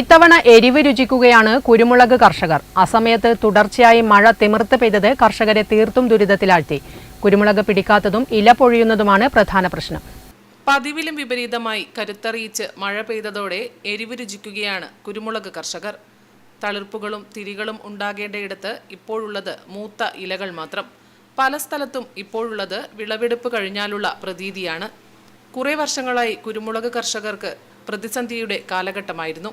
ഇത്തവണ എരിവ് രുചിക്കുകയാണ് കുരുമുളക് കർഷകർ. അസമയത്ത് തുടർച്ചയായി മഴ തിമിർത്ത് പെയ്തത് കർഷകരെ തീർത്തും ദുരിതത്തിലാഴ്ത്തി. കുരുമുളക് പിടിക്കാത്തതും ഇല പൊഴിയുന്നതുമാണ് പ്രധാന പ്രശ്നം. പതിവിലും വിപരീതമായി കരുത്തറിയിച്ച് മഴ പെയ്തതോടെ എരിവ് രുചിക്കുകയാണ് കുരുമുളക് കർഷകർ. തളിർപ്പുകളും തിരികളും ഉണ്ടാകേണ്ടയിടത്ത് ഇപ്പോഴുള്ളത് മൂത്ത ഇലകൾ മാത്രം. പല സ്ഥലത്തും ഇപ്പോഴുള്ളത് വിളവെടുപ്പ് കഴിഞ്ഞാലുള്ള പ്രതീതിയാണ്. കുറേ വർഷങ്ങളായി കുരുമുളക് കർഷകർക്ക് പ്രതിസന്ധിയുടെ കാലഘട്ടമായിരുന്നു.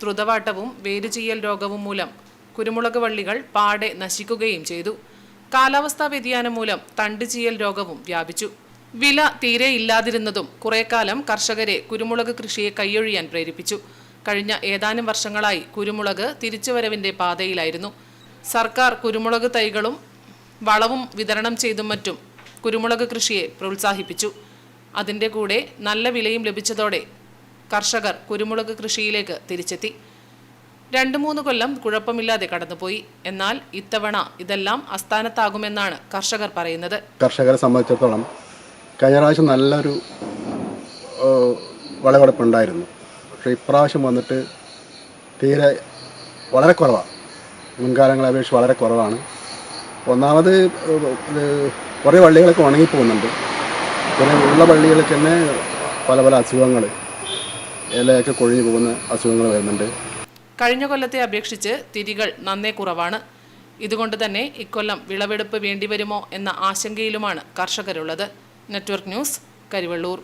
ദ്രുതവാട്ടവും വേരുചീയൽ രോഗവും മൂലം കുരുമുളക് വള്ളികൾ പാടെ നശിക്കുകയും ചെയ്തു. കാലാവസ്ഥാ വ്യതിയാനം മൂലം തണ്ടുചീയൽ രോഗവും വ്യാപിച്ചു. വില തീരെ ഇല്ലാതിരുന്നതും കുറേക്കാലം കാലം കർഷകരെ കുരുമുളക് കൃഷിയെ കൈയൊഴിയാൻ പ്രേരിപ്പിച്ചു. കഴിഞ്ഞ ഏതാനും വർഷങ്ങളായി കുരുമുളക് തിരിച്ചുവരവിന്റെ പാതയിലായിരുന്നു. സർക്കാർ കുരുമുളക് തൈകളും വളവും വിതരണം ചെയ്തും മറ്റും കുരുമുളക് കൃഷിയെ പ്രോത്സാഹിപ്പിച്ചു. അതിന്റെ കൂടെ നല്ല വിലയും ലഭിച്ചതോടെ കർഷകർ കുരുമുളക് കൃഷിയിലേക്ക് തിരിച്ചെത്തി. രണ്ടു മൂന്ന് കൊല്ലം കുഴപ്പമില്ലാതെ കടന്നുപോയി. എന്നാൽ ഇത്തവണ ഇതെല്ലാം അസ്ഥാനത്താകുമെന്നാണ് കർഷകർ പറയുന്നത്. കർഷകരെ സംബന്ധിച്ചിടത്തോളം കഴിഞ്ഞ പ്രാവശ്യം നല്ലൊരു വിളവെടുപ്പുണ്ടായിരുന്നു. പക്ഷേ ഇപ്രാവശ്യം വന്നിട്ട് തീരെ വളരെ കുറവാണ് മുൻകാലങ്ങളെ അപേക്ഷിച്ച് വളരെ കുറവാണ്. ഒന്നാമത് കുറേ വള്ളികളൊക്കെ ഉണങ്ങിപ്പോകുന്നുണ്ട്. പിന്നെ ഉള്ള വള്ളികൾക്ക് തന്നെ പല പല അസുഖങ്ങൾ ഇലയൊക്കെ കൊഴിഞ്ഞു പോകുന്ന അസുഖങ്ങൾ വരുന്നുണ്ട്. കഴിഞ്ഞ കൊല്ലത്തെ അപേക്ഷിച്ച് തിരികൾ നന്നേ കുറവാണ്. ഇതുകൊണ്ട് തന്നെ ഇക്കൊല്ലം വിളവെടുപ്പ് വേണ്ടിവരുമോ എന്ന ആശങ്കയിലുമാണ് കർഷകരുള്ളത്. Network news Karivellur.